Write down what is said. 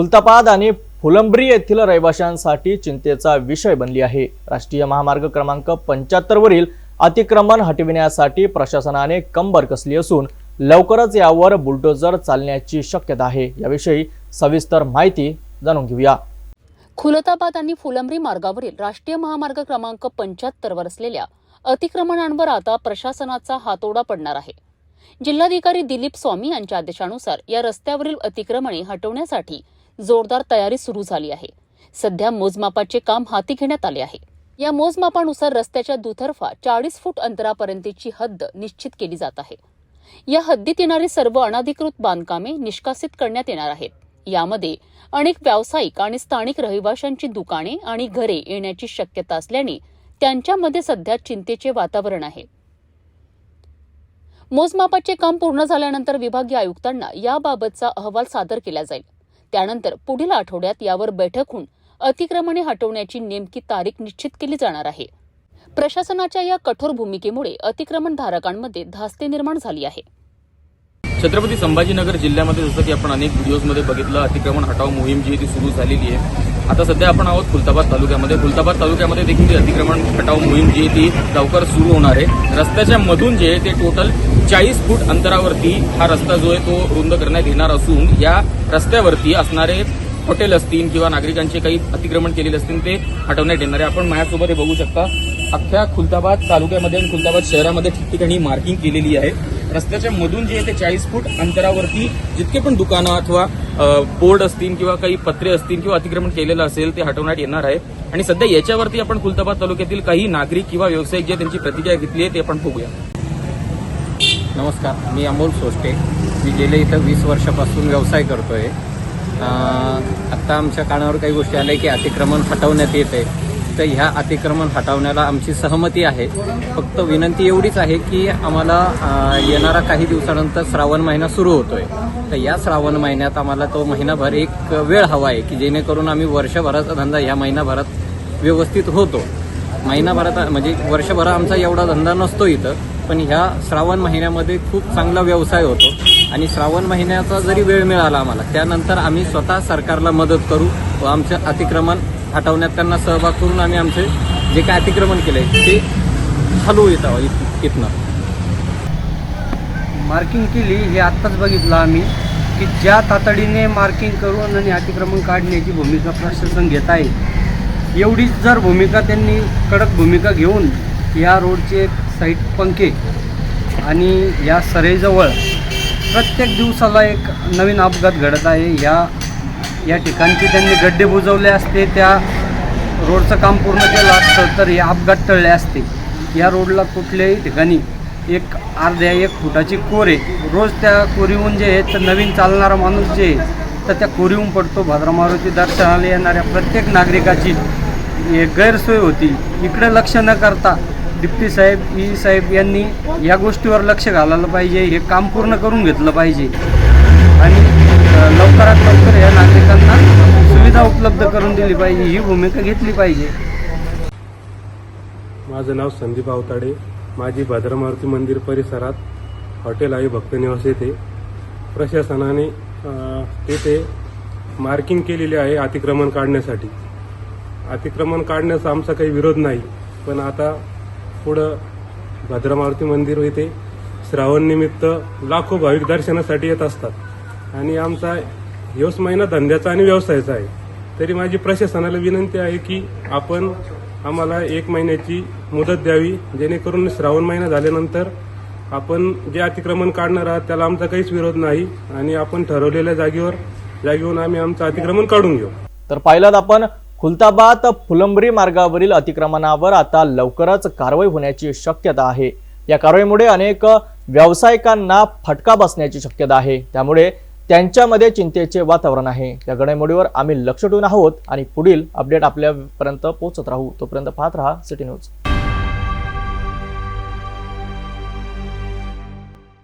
खुलताबाद आणि फुलंब्री येथील रहिवाशांसाठी चिंतेचा विषय बनली आहे. राष्ट्रीय महामार्ग क्रमांक पंच्याहत्तर वरील अतिक्रमण हटविण्यासाठी प्रशासनाने कंबर कसली असून लवकरच यावर बुलडोजर चालण्याची शक्यता आहे. याविषयी सविस्तर माहिती जाणून घेऊया. खुलताबाद आणि फुलंब्री मार्गावरील राष्ट्रीय महामार्ग क्रमांक पंच्याहत्तरवर असलेल्या अतिक्रमणांवर आता प्रशासनाचा हातोडा पडणार आहे. जिल्हाधिकारी दिलीप स्वामी यांच्या आदेशानुसार या रस्त्यावरील अतिक्रमणे हटवण्यासाठी जोरदार तयारी सुरू झाली आहे. सध्या मोजमापाचे काम हाती घेण्यात आले आहे. या मोजमापानुसार रस्त्याच्या दुतर्फा चाळीस फूट अंतरापर्यंतची हद्द निश्चित केली जात आहे. या हद्दीत येणारी सर्व अनाधिकृत बांधकामे निष्कासित करण्यात येणार आहेत. यामध्ये अनेक व्यावसायिक आणि स्थानिक रहिवाशांची दुकाने आणि घरे येण्याची शक्यता असल्याने त्यांच्यामध्ये सध्या चिंतेचे वातावरण आहे. मोजमापाचे काम पूर्ण झाल्यानंतर विभागीय आयुक्तांना याबाबतचा अहवाल सादर केला जाईल. त्यानंतर पुढील आठवड्यात यावर बैठक होऊन अतिक्रमणे हटवण्याची नेमकी तारीख निश्चित केली जाणार आहे. प्रशासनाच्या या कठोर भूमिकेमुळे अतिक्रमणधारकांमध्ये धास्ती निर्माण झाली आहे. छत्रपती संभाजीनगर जिल्ह्यामध्ये जसं की आपण अनेक व्हिडिओजमध्ये बघितलं अतिक्रमण हटाव मोहीम जी आहे ती सुरू झालेली आहे. आता सध्या आपण आहोत खुलताबाद तालुक्यामध्ये. खुलताबाद तालुक्यामध्ये देखील ती अतिक्रमण हटाव मोहीम जी आहे ती लवकर सुरू होणार आहे. रस्त्याच्या मधून जे ते टोटल चाळीस फूट अंतरावरती हा रस्ता जो आहे तो रुंद करण्यात येणार असून या रस्त्यावरती असणारे हॉटेल असतील किंवा नागरिकांचे काही अतिक्रमण केलेले असतील ते हटवण्यात येणार आहे. आपण माझ्यासोबत हे बघू शकता. अख्ख्या खुलताबाद तालुक्यामध्ये आणि खुलताबाद शहरामध्ये ठिकठिकाणी मार्किंग केलेली आहे. रस्त्याच्या मधून जे आहे ते चाळीस फूट अंतरावरती जितके पण दुकानं अथवा बोर्ड असतील किंवा काही पत्रे असतील किंवा अतिक्रमण केलेलं असेल ते हटवण्यात येणार आहे. आणि सध्या याच्यावरती आपण खुलताबाद तालुक्यातील काही नागरिक किंवा व्यावसायिक जे त्यांची प्रतिक्रिया घेतली आहे ते आपण बघूया. नमस्कार मी अमोल सोष्टे. मी गेले इथं वीस वर्षापासून व्यवसाय करतो आहे आत्ता आमच्या कानावर काही गोष्टी आल्या की अतिक्रमण हटवण्यात येत आहे तर ह्या अतिक्रमण हटवण्याला आमची सहमती आहे. फक्त विनंती एवढीच आहे की आम्हाला येणारा काही दिवसानंतर श्रावण महिना सुरू होतोय. तर या श्रावण महिन्यात आम्हाला तो महिनाभर एक वेळ हवा आहे की जेणेकरून आम्ही वर्षभराचा धंदा ह्या महिनाभरात व्यवस्थित होतो. महिनाभरात म्हणजे वर्षभर आमचा एवढा धंदा नसतो इथं पण ह्या श्रावण महिन्यामध्ये खूप चांगला व्यवसाय होतो. आणि श्रावण महिन्याचा जरी वेळ मिळाला आम्हाला त्यानंतर आम्ही स्वतः सरकारला मदत करू व आमचं अतिक्रमण हटवण्यात त्यांना सहभाग करून आम्ही आमचे जे काय अतिक्रमण केलंय ते हलवू येतं इथनं. मार्किंग केली हे आत्ताच बघितलं आम्ही की ज्या तातडीने मार्किंग करून आणि अतिक्रमण काढण्याची भूमिका प्रशासन घेत आहे एवढीच जर भूमिका त्यांनी कडक भूमिका घेऊन या रोडचे साईड पंखे आणि या सरेजवळ प्रत्येक दिवसाला एक नवीन अपघात घडत आहे या या ठिकाणची त्यांनी गड्डे बुजवले असते त्या रोडचं काम पूर्ण केलं असतं तर हे अपघात टळले असते. या रोडला कुठल्याही ठिकाणी एक अर्ध्या एक फुटाची कोर आहे रोज त्या कोरीहून जे आहे तर नवीन चालणारा माणूस जे आहे तर त्या कोरीहून पडतो. भद्रमारुती दर्शनाला येणाऱ्या प्रत्येक नागरिकाची हे गैरसोय होती. इकडे लक्ष न करता डिप्टी साहेब ई साहेब यांनी या गोष्टीवर लक्ष घालायला पाहिजे हे काम पूर्ण करून घेतलं पाहिजे. लवकरात लवकर या नागरिकांना सुविधा उपलब्ध करून दिली पाहिजे ही भूमिका घेतली पाहिजे. माझं नाव संदीप आवताडे. माझी भद्रमारुती मंदिर परिसरात हॉटेल आहे भक्तनिवास येथे प्रशासनाने तेथे मार्किंग केलेली आहे अतिक्रमण काढण्यासाठी. अतिक्रमण काढण्याचा आमचा काही विरोध नाही पण आता पुढं भद्रमारुती मंदिर येथे श्रावण निमित्त लाखो भाविक दर्शनासाठी येत असतात. आणि आमचा ह्योच महिना धंद्याचा आणि व्यवसायाचा आहे. तरी माझी प्रशासनाला विनंती आहे की आपण आम्हाला एक महिन्याची मुदत द्यावी जेणेकरून श्रावण महिना झाल्यानंतर आपण जे अतिक्रमण काढणार आहात त्याला आमचा काहीच विरोध नाही आणि आपण ठरवलेल्या जागेवर जागेवरून आम्ही आमचं अतिक्रमण काढून घेऊ. तर पाहिलं आपण खुलताबाद फुलंबरी मार्गावरील अतिक्रमणावर आता लवकरच कारवाई होण्याची शक्यता आहे. या कारवाईमुळे अनेक व्यावसायिकांना फटका बसण्याची शक्यता आहे. त्यामुळे त्यांच्यामध्ये चिंतेचे वातावरण आहे. या घडामोडीवर आम्ही लक्ष ठेवून आहोत आणि पुढील अपडेट आपल्यापर्यंत पोहोचत राहू. तोपर्यंत पाहत राहा सिटी न्यूज.